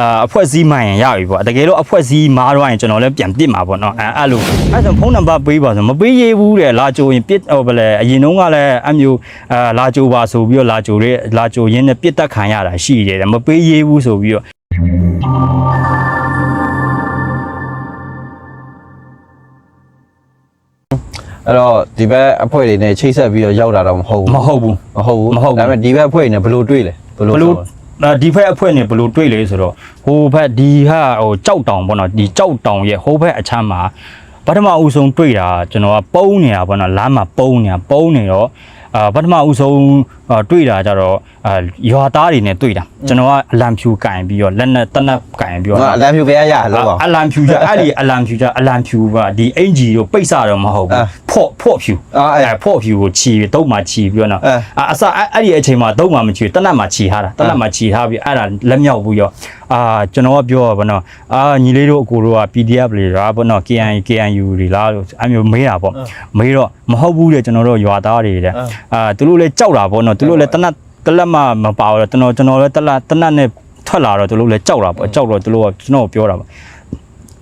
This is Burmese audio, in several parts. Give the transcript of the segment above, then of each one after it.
အာအဖွဲ့စည်းမှန်ရင်ရပြီပေါ့တကယ်လို့အဖွဲ့စည်းမားတော့ရင်ကျွန်တော်လည်းပြန်ပစ်မှာပေါ့နော်အဲအဲ့လိုအဲ့ဆိုဖုန်းနံပါတ်ပေးပါဆိုမပေးရဘူးတဲ့လာကြိုရင်ပစ်ဟိုဗလဲအရင်တုန်းကလည်းအမျိုးအာလာကြိုပါဆိုပြီးတော့လာကြိုတဲ့လာကြိုရင်းနဲ့ပစ်တက်ခံရတာရှိတယ်တဲ့မပေးရဘူးဆိုပြီးတော့အဲ့တော့ဒီဘက်အဖွဲ့တွေနဲ့ချိတ်ဆက်ပြီးတော့ရောက်တာတော့မဟုတ်ဘူးမဟုတ်ဘူးမဟုတ်ဘူးမဟုတ်ဘူးဒါပေမဲ့ဒီဘက်အဖွဲ့တွေနဲ့ဘယ်လိုတွေ့လဲဘယ်လိုဘလို့အာ ဒီဖက်အဖွဲ့နဲ့ဘလို့တွေ့လဲဆိုတော့ဟိုဘက်ဒီဟာဟိုကြောက်တောင်ပေါ့နော်ဒီကြောက်တောင်ရဲ့ဟိုဘက်အချမ်းမှာပထမအဦးဆုံးတွေ့တာကျွန်တော်ကပုံးနေတာပေါ့နော်လမ်းမှာပုံးနေတာပုံးနေတော့အာပထမဦးဆုံးအာ တွေ့တာကြတော့အာရွာသားတွေနဲ့တွေ့တာကျွန်တော်ကအလံဖြူကင်ပြီးတော့လက်နဲ့တနက်ကင်ပြီးတော့ငါအလံဖြူကြရရလောက်ပါအလံဖြူကြအဲ့ဒီအလံဖြူကြအလံဖြူကဒီအင်ဂျီကိုပိတ်စတော့မဟုတ်ဘူးဖော့ဖော့ဖြူအာအဲ့အဲဖော့ဖြူကိုခြီပြီးတုံးမှခြီပြီးတော့နော်အဲအာအစအဲ့အဲ့ဒီအချိန်မှာတုံးမှမခြီတနတ်မှခြီထားတာတနတ်မှခြီထားပြီးအဲ့ဒါလက်မြောက်ပြီးတော့အာကျွန်တော်ကပြောရပါတော့အာညီလေးတို့အကိုတို့က PDF တွေလားပေါ့နော် KN KNU တွေလားလို့အမျိုးမေးတာပေါ့မေးတော့မဟုတ်ဘူးတဲ့ကျွန်တော်တို့ရွာသားတွေတဲ့အာသူတို့လည်းကြောက်တာပေါ့နော်သူတို့လည်းတနတ်တလက်မှမပါတော့ကျွန်တော်ကျွန်တော်လည်းတလက်တနတ်နဲ့ထွက်လာတော့သူတို့လည်းကြောက်တာပေါ့ကြောက်တော့သူတို့ကကျွန်တော်ပြောတာပေါ့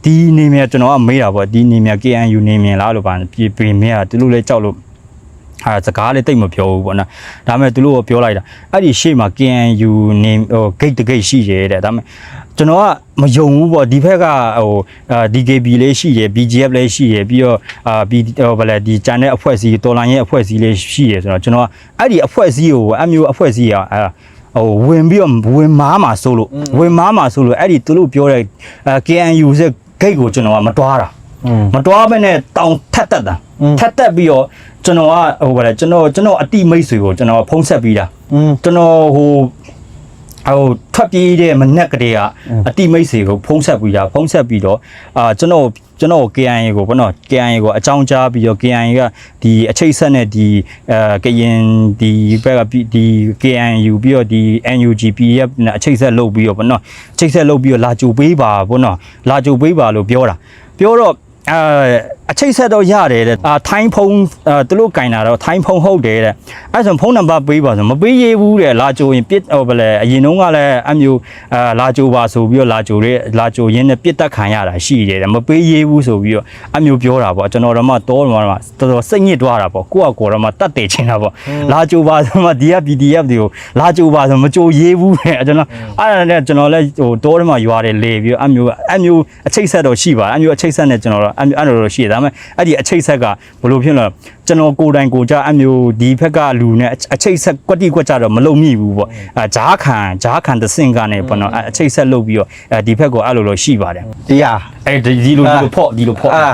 ဒီနေမြကျွန်တော်ကမေးတာပေါ့ဒီနေမြ KNU နေမြလားလို့ပါပြည်ပြည်မြကသူတို့လည်းကြောက်လို့ဟာစကားလည်းတိတ်မပြောဘူးပေါ့နော်ဒါပေမဲ့သူတို့ကပြောလိုက်တာအဲ့ဒီရှေ့မှာ KNU နေဟို gate တ gate ရှိတယ်တဲ့ဒါပေမဲ့ ကျွန်တော်ကမယုံဘူးပေါ့ဒီဘက်ကဟို DKB လေးရှိတယ် BGF လေးရှိတယ်ပြီးတော့အာ B ဟိုဗလဲဒီ channel အဖွဲ့အစည်းတော်လိုင်းရဲ့အဖွဲ့အစည်းလေးရှိတယ်ဆိုတော့ကျွန်တော်ကအဲ့ဒီအဖွဲ့အစည်းကိုအမျိုးအဖွဲ့အစည်းကအာဟိုဝင်ပြီးတော့ဝင်မားမှာဆိုလို့ဝင်မားမှာဆိုလို့အဲ့ဒီသူတို့ပြောတဲ့ KNU စက်ဂိတ်ကိုကျွန်တော်ကမတွားတာမတွားဘဲနဲ့တောင်ထက်တက်တာထက်တက်ပြီးတော့ကျွန်တော်ကဟိုဗလဲကျွန်တော်ကျွန်တော်အတိမိတ်ဆွေကိုကျွန်တော်ဖုံးဆက်ပြီးတာကျွန်တော်ဟို ဟိုထွက်ပြေးတဲ့မနက်ကလေးကအတိမိတ်ဆွေကိုဖုံးဆက်ပြီးတာဖုံးဆက်ပြီးတော့အာကျွန်တော်ကျွန်တော် KIA ကိုဘောနော် KIA ကိုအကြောင်းကြားပြီးတော့ KIA ကဒီအချိတ်ဆက်နဲ့ဒီအဲကရင်ဒီဘက်ကဒီ KNU ပြီးတော့ဒီ NUG PF နဲ့အချိတ်ဆက်လုပ်ပြီးတော့ဘောနော်အချိတ်ဆက်လုပ်ပြီးတော့လာကြိုပေးပါဘောနော်လာကြိုပေးပါလို့ပြောတာပြောတော့အဲ အချိတ်ဆက်တော့ရတယ်တဲ့အာထိုင်းဖုန်းအဲသူတို့ကင်တာတော့ထိုင်းဖုန်းဟုတ်တယ်တဲ့အဲဆိုဖုန်းနံပါတ်ပေးပါဆိုမပေးရဘူးတဲ့လာကြိုရင်ပြစ်ဟိုဗလဲအရင်တုန်းကလည်းအမျိုးအာလာကြိုပါဆိုပြီးတော့လာကြိုတဲ့လာကြိုရင်းနဲ့ပြစ်တက်ခံရတာရှိတယ်တဲ့မပေးရဘူးဆိုပြီးတော့အမျိုးပြောတာပေါ့ကျွန်တော်တော့မှတော့တော့မှတော်တော်စိတ်ညစ်သွားတာပေါ့ကိုယ့်အကောတော့မှတတ်တယ်ချင်းတာပေါ့လာကြိုပါဆိုမှဒီက PDF တွေကိုလာကြိုပါဆိုမကြိုရေးဘူးတဲ့ကျွန်တော်အဲ့ဒါနဲ့ကျွန်တော်လည်းဟိုတော့တော့မှရွာတယ်လေပြီးတော့အမျိုးအမျိုးအချိတ်ဆက်တော့ရှိပါအမျိုးအချိတ်ဆက်နဲ့ကျွန်တော်တော့အမျိုးအဲ့လိုတော့ရှိတယ်ဒါပေမဲ့အဲ့ဒီအချိတ်ဆက်ကဘယ်လိုဖြစ်လဲကျွန်တော်ကိုယ်တိုင်ကိုယ်ကြအမျိုးဒီဘက်ကလူနဲ့အချိတ်ဆက်ကွက်တိကွက်ကြတော့မလုံမိဘူးပေါ့အဲဂျားခံဂျားခံတဆင့်ကနေပေါ့နော်အချိတ်ဆက်လုပ်ပြီးတော့အဲဒီဘက်ကိုအဲ့လိုလို့ရှိပါတယ်ဒီဟာအဲဒီဒီလိုဒီလိုဖော့ဒီလိုဖော့အာ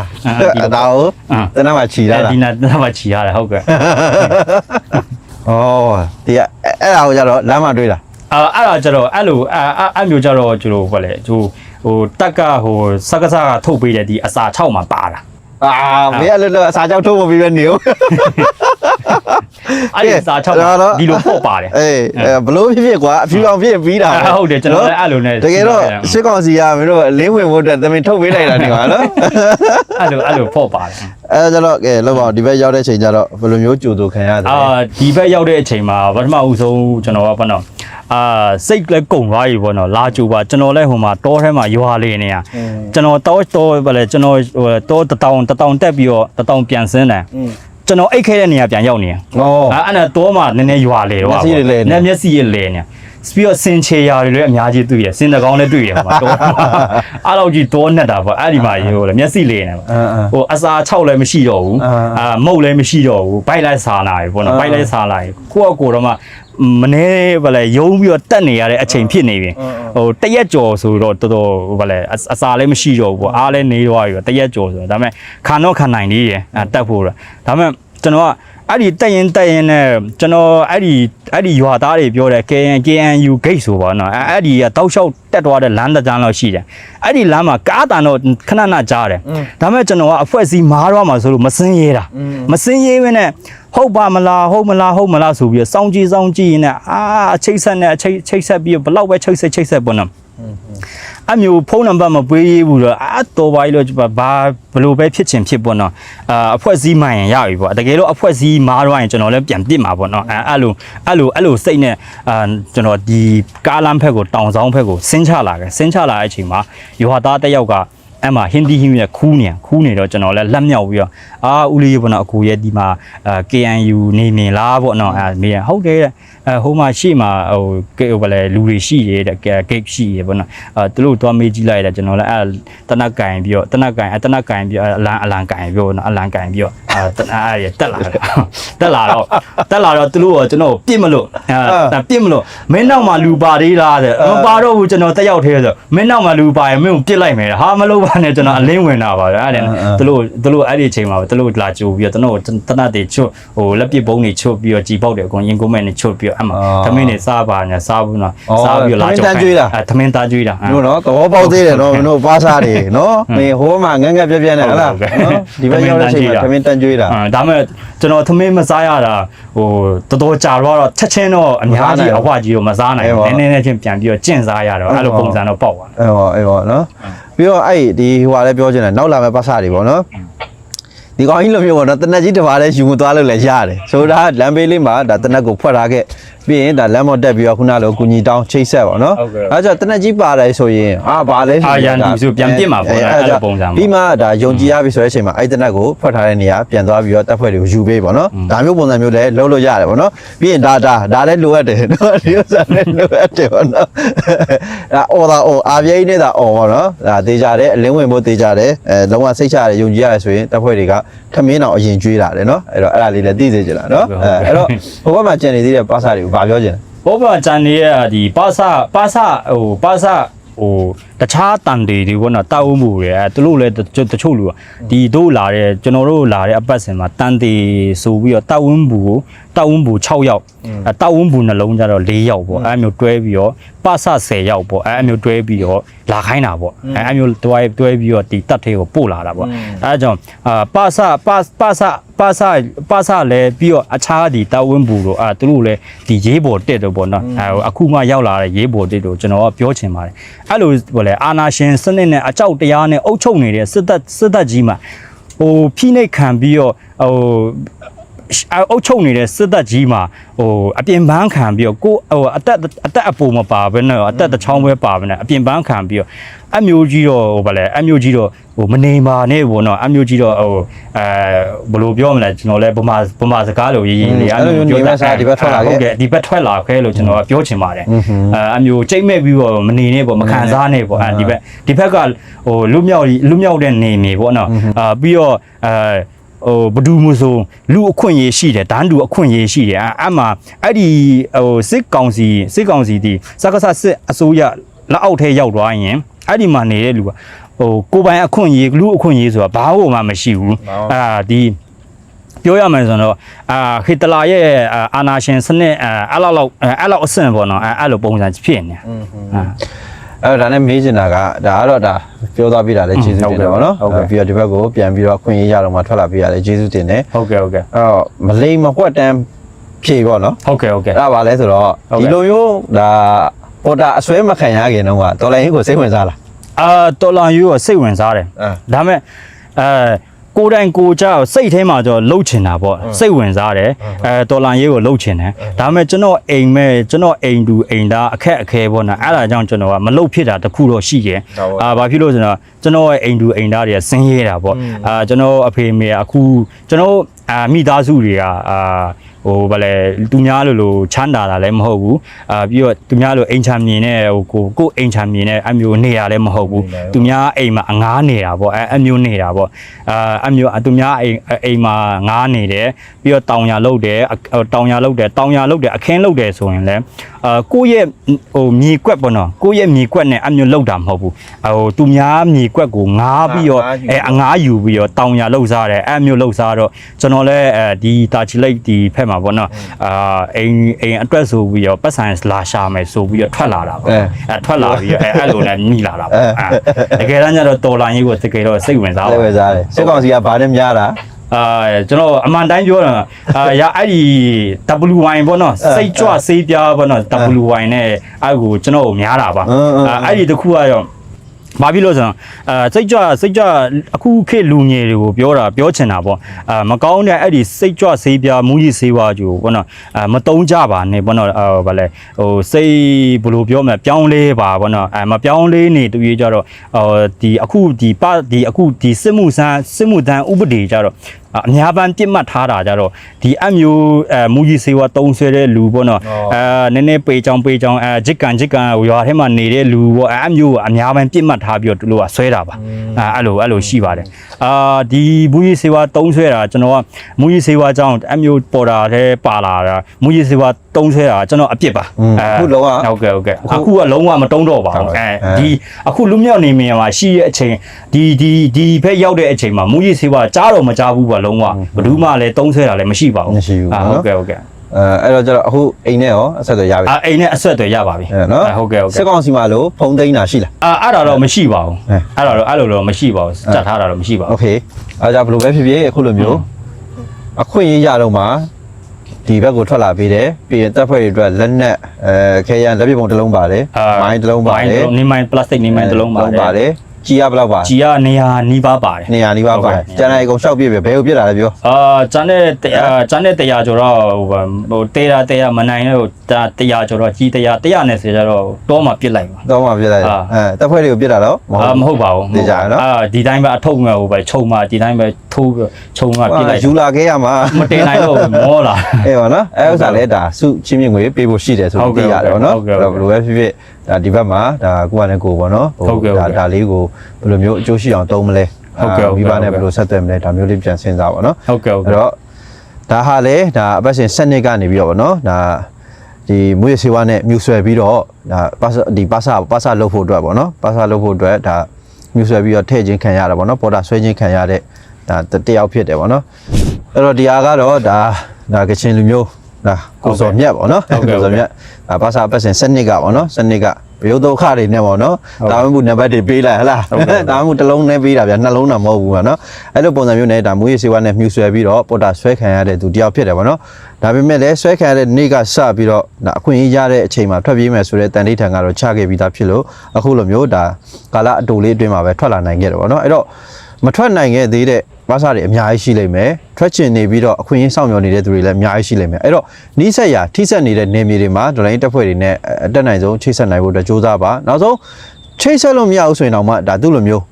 ဒီလိုဒါကိုအာတနက်မှာခြီလာတာဒီနာတော့မှချီရတယ်ဟုတ်ကဲ့ဩဒီကအဲ့ဒါကိုကြတော့လမ်းမှာတွေ့တာအာအဲ့ဒါကြတော့အဲ့လိုအဲ့အဲ့အဲ့မျိုးကြတော့ကျလို့ဘာလဲကျိုးဟိုတက်ကဟိုစက္ကစကထုတ်ပေးတဲ့ဒီအစာ6မှာပါတာ အာမင်းကလည်းလည်းအစာကြောက်ထုတ်မပြီးပဲနေဦးအဲ့ဒီအစာ6မှာဒီလိုပေါ့ပါတယ်အေးအဲဘလို့ဖြစ်ဖြစ်ကွာအဖြူအောင်ဖြစ်ပြီးတာပဲဟုတ်တယ်ကျွန်တော်လည်းအဲ့လိုနဲ့တကယ်တော့ရှစ်ကောင်စီကမင်းတို့လင်းဝင်ဖို့အတွက်တမင်ထုတ်ပေးလိုက်တာနေပါနော်အဲ့လိုအဲ့လိုပေါ့ပါတယ်အဲကြတော့ကဲလောက်ပါအောင်ဒီဘက်ရောက်တဲ့ချိန်ကျတော့ဘယ်လိုမျိုးကြိုတူခံရသလဲအာဒီဘက်ရောက်တဲ့အချိန်မှာပထမဦးဆုံးကျွန်တော်ကဘာနော် အာစိတ်လည်းကုန်သွားပြီပေါ့နော်လာကြူပါကျွန်တော်လည်းဟိုမှာတောထဲမှာရွာလေးနေရကျွန်တော်တောတောဘာလဲကျွန်တော်ဟိုတောတတောင်တတောင်တက်ပြီးတော့တတောင်ပြန်ဆင်းတယ်อืมကျွန်တော်အိတ်ခဲတဲ့နေရာပြန်ရောက်နေရဩအဲ့အဲ့နဲ့တော့မှနည်းနည်းရွာလေတော့မျက်စိတွေလဲနေနည်းမျက်စိရလဲနေပြီးတော့စင်ချေရာတွေလည်းအများကြီးတွေ့ရစင်တကောင်းလည်းတွေ့ရဟိုမှာတော့အဲ့လောက်ကြီးတော့နဲ့တာပေါ့အဲ့ဒီမှာရေဟိုလေမျက်စိလဲနေပေါ့အင်းအင်းဟိုအစာ6လည်းမရှိတော့ဘူးအင်းအာမုတ်လည်းမရှိတော့ဘူးဘိုက်လိုက်စားလာပြီပေါ့နော်အင်းဘိုက်လိုက်စားလာပြီကိုယ့်အကိုတော့မှ မနေဗလဲယုံပြီးတော့တက်နေရတဲ့အချိန်ဖြစ်နေပြီအင်းဟိုတရက်ကြော်ဆိုတော့တော်တော်ဗလဲအအစာလည်းမရှိတော့ဘူးပေါ့အားလည်းနေသွားပြီပေါ့တရက်ကြော်ဆိုတော့ဒါပေမဲ့ခံတော့ခံနိုင်သေးတယ်အဲတက်ဖို့တော့ဒါပေမဲ့ကျွန်တော်ကအဲ့ဒီတက်ရင်တက်ရင်နဲ့ကျွန်တော်အဲ့ဒီအဲ့ဒီရွာသားတွေပြောတယ် KN KNU gate ဆိုပါတော့အဲ့အဲ့ဒီကတောက်လျှောက်တက်သွားတဲ့လမ်းတစ်ကြမ်းလောက်ရှိတယ်အဲ့ဒီလမ်းမှာကားတန်တော့ခဏခဏကြားတယ်ဒါပေမဲ့ကျွန်တော်ကအဖွဲစီမားတော့မှာဆိုလို့မစင်းရဲတာမစင်းရဲမနဲ့ ဟုတ်ပါမလားဟုတ်မလားဟုတ်မလားဆိုပြီးတော့စောင်းကြည့်စောင်းကြည့်ရင်နဲ့အာအချိတ်ဆက်နဲ့အချိတ်ချိတ်ဆက်ပြီးတော့ဘလောက်ပဲချိတ်ဆက်ချိတ်ဆက်ပေါ့နော်အမျိုးဖုန်းနံပါတ်မပေးရဘူးတော့အာတော်ပါလို့ဘာဘလို့ပဲဖြစ်ချင်ဖြစ်ပေါ့နော်အာအဖွဲ့စည်းမှန်ရင်ရပြီပေါ့တကယ်လို့အဖွဲ့စည်းမားတော့ရင်ကျွန်တော်လည်းပြန်ပြစ်မှာပေါ့နော်အဲအဲ့လိုအဲ့လိုအဲ့လိုစိတ်နဲ့အာကျွန်တော်ဒီကားလမ်းဘက်ကိုတောင်ဆောင်ဘက်ကိုဆင်းချလာခဲ့ဆင်းချလာတဲ့အချိန်မှာယောဟာသားတစ်ယောက်က အဲ့မှာဟင်းဒီဟင်းရခူးနေခူးနေတော့ကျွန်တော်လည်းလက်မြောက်ပြီးတော့အာဦးလေးပေါ့နော်အကူရဲ့ဒီမှာအာ KNU နေမြင်လားပေါ့နော်အဲမေးရဟုတ်တယ်တဲ့အဲဟိုမှာရှေ့မှာဟိုကိဟိုဗလဲလူတွေရှိတယ်တဲ့ဂိတ်ရှိရပေါ့နော်အဲသူတို့သွားမေးကြည့်လိုက်တယ်ကျွန်တော်လည်းအဲတနက်ကင်ပြီးတော့တနက်ကင်အဲတနက်ကင်ပြီးအလန်အလန်ကင်ပြီးတော့နော်အလန်ကင်ပြီးတော့ အဲတနအဲရတက်လာတယ်တက်လာတော့တက်လာတော့သူတို့ကကျွန်တော်ပြစ်မလို့အဲပြစ်မလို့မင်းနောက်မှာလူပါသေးလားတဲ့မပါတော့ဘူးကျွန်တော်တက်ရောက်သေးဆိုမင်းနောက်မှာလူပါရင်မင်းကိုပြစ်လိုက်မယ်ဟာမလို့ပါနဲ့ကျွန်တော်အလင်းဝင်တာပါအဲ့ဒါသူတို့သူတို့အဲ့ဒီအချိန်မှာသူတို့လာကြိုးပြီးတော့ကျွန်တော်တနတ်တွေချွတ်ဟိုလက်ပစ်ပုံးတွေချွတ်ပြီးတော့ကြည်ပေါက်တယ်အကုန်ရင်ကုန်းမဲ့နဲ့ချွတ်ပြီးတော့အမှသမင်းတွေစားပါညာစားဘူးနော်စားပြီးတော့လာကြုံအဲသမင်းသားကျွေးတာတို့နော်သဘောပေါက်သေးတယ်နော်မင်းတို့ပါစားတယ်နော်မင်းဟိုမှာငန်းငန်းပြက်ပြက်နဲ့ဟလားနော်ဒီဘက်ရောက်တဲ့အချိန်မှာသမင်းတန်ကြွေးတာအာဒါမဲ့ကျွန်တော်သမင်းမစားရတာဟိုတော်တော်ကြာတော့ချက်ချင်းတော့အများကြီးအဝကြီးတော့မစားနိုင်ဘူးနည်းနည်းနဲ့ချင်းပြန်ပြီးတော့ကျင့်စားရတော့အဲ့လိုပုံစံတော့ပေါက်သွားအေးပါအေးပါနော်ပြီးတော့အဲ့ဒီဟိုဟာလည်းပြောချင်တယ်နောက်လာမဲ့ပါစားတွေပေါ့နော်ဒီကောင်ကြီးလိုမျိုးပေါ့နော်တနက်ကြီးတစ်ပါးလဲယူမသွားလို့လည်းရတယ်ဆိုတာလမ်းဘေးလေးမှာဒါတနက်ကိုဖွက်ထားခဲ့ ပြီးရင်ဒါလမ်းမော်တက်ပြီးတော့ခုနလိုကုညီတောင်းချိတ်ဆက်ပေါ့နော်အဲကြောင့်တနက်ကြီးပါတယ်ဆိုရင်အာဘာလဲပြီးမှဒါယုံကြည်ရပြီဆိုတဲ့အချိန်မှာအဲ့တနက်ကိုဖွက်ထားတဲ့နေရာပြန်သွားပြီးတော့တက်ဖွဲ့တွေကိုယူပေးပေါ့နော်ဒါမျိုးပုံစံမျိုးလည်းလုံးလို့ရတယ်ပေါ့နော်ပြီးရင်ဒါဒါဒါလည်းလိုအပ်တယ်နော်ဒီဥစ္စာလည်းလိုအပ်တယ်ပေါ့နော်ဒါအော်တာအော်အာပြိနေတာအော်ပေါ့နော်ဒါသေးကြတယ်အလင်းဝင်ဖို့သေးကြတယ်အဲလုံးဝစိတ်ချရတယ်ယုံကြည်ရတယ်ဆိုရင်တက်ဖွဲ့တွေကထမင်းအောင်အရင်ကျွေးလာတယ်နော်အဲ့တော့အဲ့ဒါလေးလည်းသိစေချင်တာနော်အဲအဲ့တော့ဟိုဘက်မှာကြံနေသေးတဲ့ပါစာတွေကိုဗာပြောချင်ဘောပါဂျန်နေရဒီပါစာပါစာဟိုပါစာဟိုတခြားတန်တွေတွေဘောနော်တောက်မှုတွေအဲသူတို့လည်းတချို့လူကဒီတို့လာတဲ့ကျွန်တော်တို့လာတဲ့အပတ်စဉ်မှာတန်တွေဆိုပြီးတော့တောက်ဝင်းဘူးကိုတောက်ဝင်းဘူး6ယောက်အဲတောက်ဝင်းဘူးနှလုံးကြတော့4ယောက်ပေါ့အဲမျိုးတွဲပြီးတော့ပါစာ10ယောက်ပေါ့အဲမျိုးတွဲပြီးတော့လာခိုင်းတာပေါ့အဲမျိုးတွဲတွဲပြီးတော့ဒီတက်သေးကိုပို့လာတာပေါ့အဲကြောင့်အာပါစာပါပါစာပါစာပါစာလည်းပြီးတော့အခြားဒီတောက်ဝင်းဘူးတို့အဲသူတို့လည်းဒီရေးပေါ်တက်တော့ပေါ့နော်အဲအခုမှရောက်လာတဲ့ရေးပေါ်တက်တို့ကျွန်တော်ကပြောချင်ပါတယ်အဲ့လိုပေါ့လေအာနာရှင်စနစ်နဲ့အကြောက်တရားနဲ့အုပ်ချုပ်နေတဲ့စစ်တပ်စစ်တပ်ကြီးမှာဟိုဖိနှိပ်ခံပြီးတော့ဟို အုပ်ချုပ်နေတဲ့စစ်တပ်ကြီးမှာဟိုအပြင်ပန်းခံပြီးတော့ကိုဟိုအသက်အသက်အပူမပါဘဲနဲ့အသက်တစ်ချောင်းပဲပါဘဲနဲ့အပြင်ပန်းခံပြီးတော့အမျိုးကြီးတော့ဟိုဗလဲအမျိုးကြီးတော့ဟိုမနေပါနဲ့ဘောနော်အမျိုးကြီးတော့ဟိုအဲဘယ်လိုပြောမလဲကျွန်တော်လည်းဗမာဗမာစကားလိုရေးရေးလေးဟုတ်ကဲ့ဒီဘက်ထွက်လာခဲလို့ကျွန်တော်ကပြောချင်ပါတယ်အဲအမျိုးကြိတ်မဲ့ပြီးတော့မနေနဲ့ပေါ့မခံစားနဲ့ပေါ့အဲဒီဘက်ဒီဘက်ကဟိုလူမြောက်လူမြောက်တဲ့နေမြေပေါ့နော်အာပြီးတော့အဲ ဟိုဘဒူးမဆိုလူအခွင့်ရေးရှိတယ်ဒန်းတူအခွင့်ရေးရှိတယ်အဲ့အမှအဲ့ဒီဟိုစစ်ကောင်စီစစ်ကောင်စီဒီစကားဆစစ်အစိုးရလက်အောက်ထဲရောက်သွားရင်အဲ့ဒီမှာနေတဲ့လူကဟိုကိုပိုင်အခွင့်ရေးလူအခွင့်ရေးဆိုတာဘာလို့မှမရှိဘူးအဲ့ဒါဒီပြောရမယ်ဆိုတော့အာဟစ်တလာရဲ့အာနာရှင်စနစ်အဲ့လောက်လောက်အဲ့လောက်အဆင့်ပေါ့နော်အဲ့အဲ့လိုပုံစံဖြစ်နေအာ အဲ့ဒါနဲ့မေးချင်တာကဒါကတော့ဒါပြောသွားပြီးတာလည်းကျေးဇူးတင်တယ်ပေါ့နော်ဟုတ်ကဲ့ပြီးတော့ဒီဘက်ကိုပြန်ပြီးတော့ခွင့်ရရတော့မှထွက်လာပြီးရတယ်ကျေးဇူးတင်တယ်ဟုတ်ကဲ့ဟုတ်ကဲ့အဲ့တော့မလိမ်မကွက်တန်းဖြေပေါ့နော်ဟုတ်ကဲ့ဟုတ်ကဲ့အဲ့ဒါပါလဲဆိုတော့ဟုတ်ကဲ့ဒီလိုမျိုးဒါပေါ်တာအစွဲမခံရခင်တော့ကတော်လိုင်းကြီးကိုစိတ်ဝင်စားလားအာတော်လာယူကစိတ်ဝင်စားတယ်အဲဒါမဲ့အဲ ကိုယ်တိုင်ကိုယ်ကြောက်စိတ်ထဲမှာတော့လှုပ်ချင်တာပေါ့စိတ်ဝင်စားတယ်အဲတော်လန်ရေးကိုလှုပ်ချင်တယ်ဒါမဲ့ကျွန်တော်အိမ်မဲ့ကျွန်တော်အိမ်တူအိမ်သားအခက်အခဲပေါ့နော်အဲ့ဒါကြောင့်ကျွန်တော်ကမလှုပ်ဖြစ်တာတခုတော့ရှိတယ်အာဘာဖြစ်လို့ဆိုတော့ကျွန်တော်ရဲ့အိမ်တူအိမ်သားတွေကဆင်းရဲတာပေါ့အာကျွန်တော်အဖေမေကအခုကျွန်တော်အာမိသားစုတွေကအာ ဟိုဗလဲသူများလိုလိုချမ်းသာတာလည်းမဟုတ်ဘူးအာပြီးတော့သူများလိုအိမ်ချမ်းမြင်နဲ့ဟိုကိုကိုအိမ်ချမ်းမြင်နဲ့အမျိုးနေရလည်းမဟုတ်ဘူးသူများအိမ်မှာအငားနေတာပေါ့အဲအမျိုးနေတာပေါ့အာအမျိုးသူများအိမ်အိမ်မှာငားနေတယ်ပြီးတော့တောင်ရလုတ်တယ်တောင်ရလုတ်တယ်တောင်ရလုတ်တယ်အခင်းလုတ်တယ်ဆိုရင်လည်းအာကိုယ့်ရဲ့ဟိုမြေကွက်ပေါ့နော်ကိုယ့်ရဲ့မြေကွက်နဲ့အမျိုးလုတ်တာမဟုတ်ဘူးဟိုသူများမြေကွက်ကိုငားပြီးတော့အဲအငားယူပြီးတော့တောင်ရလုတ်စားတယ်အဲမျိုးလုတ်စားတော့ကျွန်တော်လည်းအဲဒီတာချီလိတ်ဒီဖက်မှာပေါ့နော်အာအိမ်အိမ်အတွက်ဆိုပြီးတော့ပတ်ဆိုင်လာရှာမယ်ဆိုပြီးတော့ထွက်လာတာပေါ့အဲထွက်လာပြီးအဲအဲ့လိုနဲ့မိလာတာပေါ့အဲတကယ်တမ်းကျတော့တော်လိုင်းကြီးကိုတကယ်တော့စိတ်ဝင်စားစိပါတ်ဝင်စားတယ်စစ်ကောင်စီကဘာနဲ့များတာအာကျွန်တော်အမှန်တိုင်းပြောတာအာရအဲ့ဒီ WY ပေါ့နော်စိတ်ကြွစေးပြားပေါ့နော် WY နဲ့အဲ့ကိုကျွန်တော်ကိုများတာပါအဲ့ဒီတခုကတော့ ဘာဖြစ်လို့ဆိုတော့အဲစိတ်ကြွစိတ်ကြွအခုခေတ်လူငယ်တွေကိုပြောတာပြောချင်တာပေါ့အဲမကောင်းတဲ့အဲ့ဒီစိတ်ကြွဆေးပြားမူကြီးဆေးဝါးကြိုပေါ့နော်အဲမတုံးကြပါနဲ့ပေါ့နော်အဲဘာလဲဟိုစိတ်ဘယ်လိုပြောမလဲပြောင်းလဲပါပေါ့နော်အဲမပြောင်းလဲနေတူကြီးကြတော့ဟိုဒီအခုဒီပဒီအခုဒီစစ်မှုဆန်းစစ်မှုတန်းဥပဒေကြတော့ အများပန်းပြစ်မှတ်ထားတာကြတော့ဒီအမျိုးအဲမူကြီးဆေးဝါးတုံးဆွဲတဲ့လူပေါ့နော်အဲနည်းနည်းပေချောင်းပေချောင်းအဲဂျစ်ကန်ဂျစ်ကန်ရွာထဲမှာနေတဲ့လူပေါ့အဲအမျိုးအများပန်းပြစ်မှတ်ထားပြီးတော့သူတို့ကဆွဲတာပါအဲအဲ့လိုအဲ့လိုရှိပါတယ်အာဒီမူကြီးဆေးဝါးတုံးဆွဲတာကျွန်တော်ကမူကြီးဆေးဝါးကြောင့်အမျိုးပေါ်တာထဲပါလာတာမူကြီးဆေးဝါး တုံးဆွဲတာကျွန်တော်အပြစ်ပါ อืมအခုလုံးဝ ဟုတ်ကဲ့ဟုတ်ကဲ့အခုကလုံးဝမတုံးတော့ပါဘူး ဟုတ်ကဲ့ အဲဒီအခုလူမြောက်နေမြင်မှာရှိတဲ့အချိန်ဒီဒီဒီဘက်ရောက်တဲ့အချိန်မှာမူကြီးဆေးဝါးကြားတော့မကြားဘူးပါလုံးဝဘယ်သူမှလည်းတုံးဆွဲတာလည်းမရှိပါဘူး မရှိဘူး အာ နော် ဟုတ်ကဲ့ဟုတ်ကဲ့ အဲအဲ့တော့ကျတော့အခုအိမ်နဲ့ရောအဆက်အသွယ်ရပြီ အာအိမ်နဲ့အဆက်အသွယ်ရပါပြီ အဲနော် ဟုတ်ကဲ့ဟုတ် စစ် ကဲ့ ကောင်စီမှာလို့ဖုံးသိမ်းတာရှိလား အာအဲ့ဒါတော့မရှိပါဘူး အဲ အဲ့ဒါတော့အဲ့လိုတော့မရှိပါဘူးစက်ထားတာတော့မရှိပါ โอ ဘူး เคအဲဒါဘယ်လိုပဲဖြစ်ဖြစ်အခုလိုမျိုးအခွင့်အရေးရတော့မှ ဒီဘက်ကိုထွက်လာပေးတယ်ပြီးရင်တပ်ဖွဲ့တွေအတွက်လက်နက်အဲခဲရန်လက်ပစ်ပုံတစ်လုံးပါတယ်မိုင်းတစ်လုံးပါတယ်နေမိုင်းပလတ်စတစ်နေမိုင်းတစ်လုံးပါတယ် ပါတယ်ကြီးရဘယ်လောက်ပါကြီးကနေရာနီးပါးပါတယ် နေရာနီးပါးပါတယ်ကျန်တဲ့အကုန်ရှောက်ပြည့်ပဲဘယ်ကိုပြစ်တာလဲပြောအာကျန်တဲ့အာကျန်တဲ့တရားကျော်တော့ဟိုဟိုတေးတာတရားမနိုင်တော့ဒါတရားကျော်တော့ကြီးတရားတရားနဲ့ဆိုကြတော့တော့မှပြစ်လိုက်ပါ တော့မှပြစ်လိုက်အာ အဲတပ်ဖွဲ့တွေကိုပြစ်တာတော့အာမဟုတ်ပါဘူးသိကြရနော်အာဒီတိုင်းပဲအထုပ်မဲ့ဟိုပဲခြုံမှဒီတိုင်းပဲထိုးပြီးခြုံမှပြစ်လိုက်ယူလာခဲ့ရမှာမတင်နိုင်တော့ဘူးမောလာအေးပါနော်အဲဥစ္စာလဲဒါစုချင်းမြင့်ငွေပေးဖို့ရှိတယ်ဆိုဟုတ်ပြီးကဲ့သိရတယ်ဗောနော်ဟုတ်ကဲ့အဲ့တော့ဘယ်လိုပဲဖြစ်ဖြစ် ဒါဒီဘက်မှာဒါကိုကလည်းကိုဗောနော်ဟုတ်ကဲ့ဟုတ်ကဲ့ဒါဒါလေးကိုဘယ်လိုမျိုးအကျိုးရှိအောင်သုံးမလဲဟုတ်ကဲ့ဟုတ်ကဲ့မိဘနဲ့ဘယ်လိုဆက်သွယ်မလဲဒါမျိုးလေးပြန်စဉ်းစားပါနော်ဟုတ်ကဲ့ဟုတ်အဲ့ကဲ့တော့ဒါဟာလေဒါအပတ်စဉ်စနစ်ကနေပြီးတော့ဗောနော်ဒါဒီမွေးစေဝါနဲ့မြူဆွဲပြီးတော့ဒါပါစဒီပါစာပါစာလုပ်ဖို့အတွက်ဗောနော်ပါစာလုပ်ဖို့အတွက်ဒါမြူဆွဲပြီးတော့ထည့်ခြင်းခံရတာဗောနော်ပေါ်တာဆွဲခြင်းခံရတဲ့ဒါတယောက်ဖြစ်တယ်ဗောနော်အဲ့တော့ဒီဟာကတော့ဒါဒါကချင်လူမျိုး ဒါကိုစော်မြတ်ဗောနော်ဟုတ်ကဲ့ကိုစော်မြတ်ဒါပါစာအပတ်စဉ်စနစ်ကဗောနော်စနစ်ကဘယုဒုက္ခတွေနဲ့ဗောနော်ဒါမှမဟုတ်နံပါတ်တွေပေးလိုက်ဟလားဒါမှမဟုတ်တစ်လုံးနဲ့ပေးတာဗျာနှလုံးတော့မဟုတ်ဘူးဗောနော်အဲ့လိုပုံစံမျိုးနဲ့ဒါမွေးစေဝါနဲ့မြူဆွဲပြီးတော့ပေါ်တာဆွဲခံရတဲ့သူတယောက်ဖြစ်တယ်ဗောနော်ဒါပေမဲ့လည်းဆွဲခံရတဲ့နေ့ကစပြီးတော့ဒါအခွင့်အရေးရတဲ့အချိန်မှာထွက်ပြေးမယ်ဆိုတဲ့တန်ဋိဌာန်ကတော့ချခဲ့ပြီးသားဖြစ်လို့အခုလိုမျိုးဒါကာလအတူလေးအတွင်းမှာပဲထွက်လာနိုင်ခဲ့တယ်ဗောနော်အဲ့တော့မထွက်နိုင်ခဲ့သေးတဲ့ ဘာသာတွေအများကြီးရှိလိမ့်မယ်ထွက်ချင်နေပြီးတော့အခွင့်အရေးဆောင်ရွက်နေတဲ့သူတွေလည်းအများကြီးရှိလိမ့်မယ်အဲ့တော့နီးစက်ရာထိစက်နေတဲ့နေမြေတွေမှာဒလိုင်းတက်ဖွဲ့တွေနဲ့အတက်နိုင်ဆုံးချိတ်ဆက်နိုင်ဖို့အတွက်စ조사ပါနောက်ဆုံးချိတ်ဆက်လို့မရဘူးဆိုရင်တော့မှဒါသူ့လိုမျိုး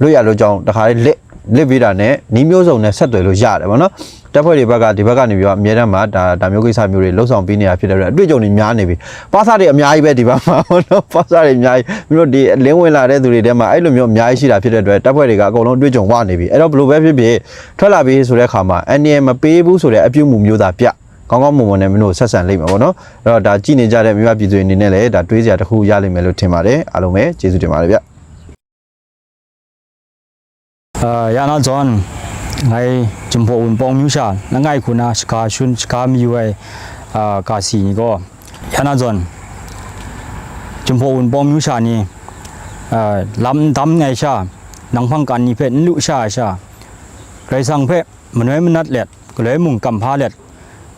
လွတ်ရလို့ကြောင်းတခါလေးလစ်လစ်ပြီးတာနဲ့နီးမျိုးစုံနဲ့ဆက်သွယ်လို့ရတယ်ဗောနော် တက်ဖွဲ့တွေဘက်ကဒီဘက်ကနေပြီးတော့အများတန်းမှာဒါဒါမျိုးကိစ္စမျိုးတွေလှုပ်ဆောင်ပေးနေတာဖြစ်တဲ့အတွက်အတွေ့အကြုံတွေများနေပြီပါစာတွေအများကြီးပဲဒီဘက်မှာဗောနော်ပါစာတွေအများကြီးပြီးတော့ဒီလင်းဝင်လာတဲ့သူတွေထဲမှာအဲ့လိုမျိုးအများကြီးရှိတာဖြစ်တဲ့အတွက်တက်ဖွဲ့တွေကအကုန်လုံးအတွေ့အကြုံဝနေပြီအဲ့တော့ဘယ်လိုပဲဖြစ်ဖြစ်ထွက်လာပြီဆိုတဲ့အခါမှာအန်နီယမပေးဘူးဆိုတဲ့အပြုမှုမျိုးသားပြကောင်းကောင်းမွန်မွန်နဲ့မင်းတို့ဆက်ဆံလိမ့်မယ်ဗောနော်အဲ့တော့ဒါကြည်နေကြတဲ့မိဘပြည်သူတွေအနေနဲ့လည်းဒါတွေးစရာတစ်ခုရလိမ့်မယ်လို့ထင်ပါတယ်အားလုံးပဲကျေးဇူးတင်ပါတယ်ဗျအာယာနာဂျွန် ไงจมพอุนปองมิวชานั่งไงคุณอาสกาชุนสกามีไว้กาสีนี่ก็ยานาจนจมพอุนปองมิวชานี่ลำดำไงชานังพังกันนี่เพชนลุชาชาใครสั่งเพชมันไว้มันนัดเล็ดก็เลยมุ่งกำพาเล็ด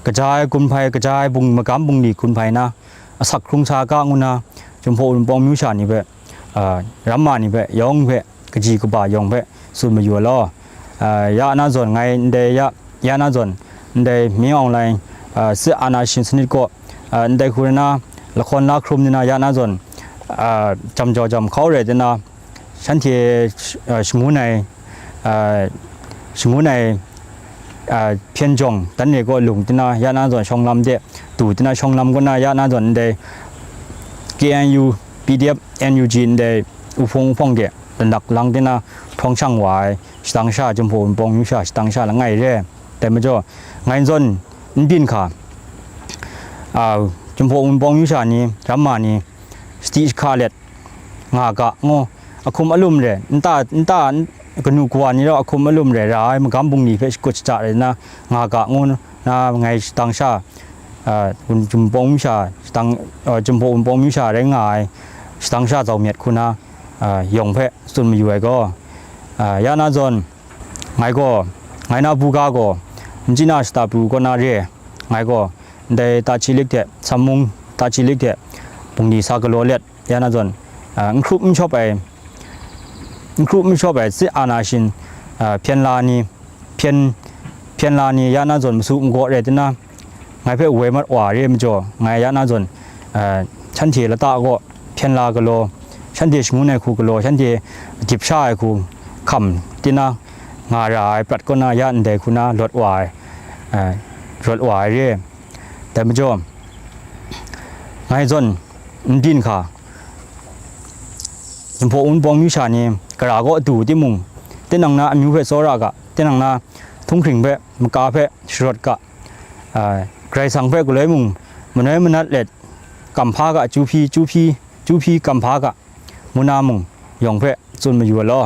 กระจายคุณภัยกระจายบุงมะกำบุงดีคุณภัยนะสักครุงชากางุนาจมพอุนปองมิวชานี่เพชรรัมมานี่เพชรยองเพชรกจีกบายองเพชรสุนมาอยู่ล้อ ยานาซอนไงเดยยานาซอนเดยมีออนไลน์อ่าซื้ออานาชินสนิทก็เดยคุณนะละครนาครุมนี่นะยานาซอนจำจอจำเขาเลยนะฉันที่เอ่อชมูในอ่าสมมุติในเพียนจงตันเนี่ก็หลงตินายานาส่วนช่องลำเดตู่ตินาช่องลำก็นายานาส่วนเดย KNU PDF NUG เดอุพงพงเดเป็นดักลังตินาท้องช่างหว สตังชาจุมพูอุนปอ是当下就不帮一下，是当า的爱热，对么着？俺人你变卡啊，就不帮一下呢，干嘛呢？สติขาเล็ดงากะงออาคมอารมณ์เลยนตานตากนูกวานี่เราอาคมอารมณ์เลยร้ายมันกำบุงนี่เพชกุจจ่าเลยนะงากะงอนนะไงตังชาอ่าคุณจุมพูงมิชาตังเอ่อจุมปองปองมิชาได้ง่ายตังชาเจ้าเมียดคุณนะอ่ายงเพะส่วนมาอยู่ไอ้ก็ ya na zon ngai ko ngai na bu ga ko ji na sta bu ko na re ngai ko de ta chi lik the samung ta chi lik the pung ni sa ko lo let ya na zon ang khrup m chop ai ang khrup m chop ai si ana shin phian la ni phian phian la ni ya na zon su ngo re tin na ngai pe we mat wa re m jo ngai ya na zon chan thi la ta ko phian la ko lo ฉันเดชงูในคูกโลฉันเดจิบชาไอคู คำตินะงารายปรัดก็นายันเดคุณาลดวายเอ่อลดวายเรียแต่ไม่จ่อไงจนดินค่ะยมพอุนปองมิชานี่กระก็ดูที่มุงเต้นังนาอมิวเพซรากะเต้นังนาทุ่งขิงเพมกาเพชรดกะอ่าไกรสังเพกุเลยมุงมันให้มันนัดเล็ดกัมพากะจูพีจูพีจูพีกัมพากะมุนามุงยองเพจนมาอยู่ล้อ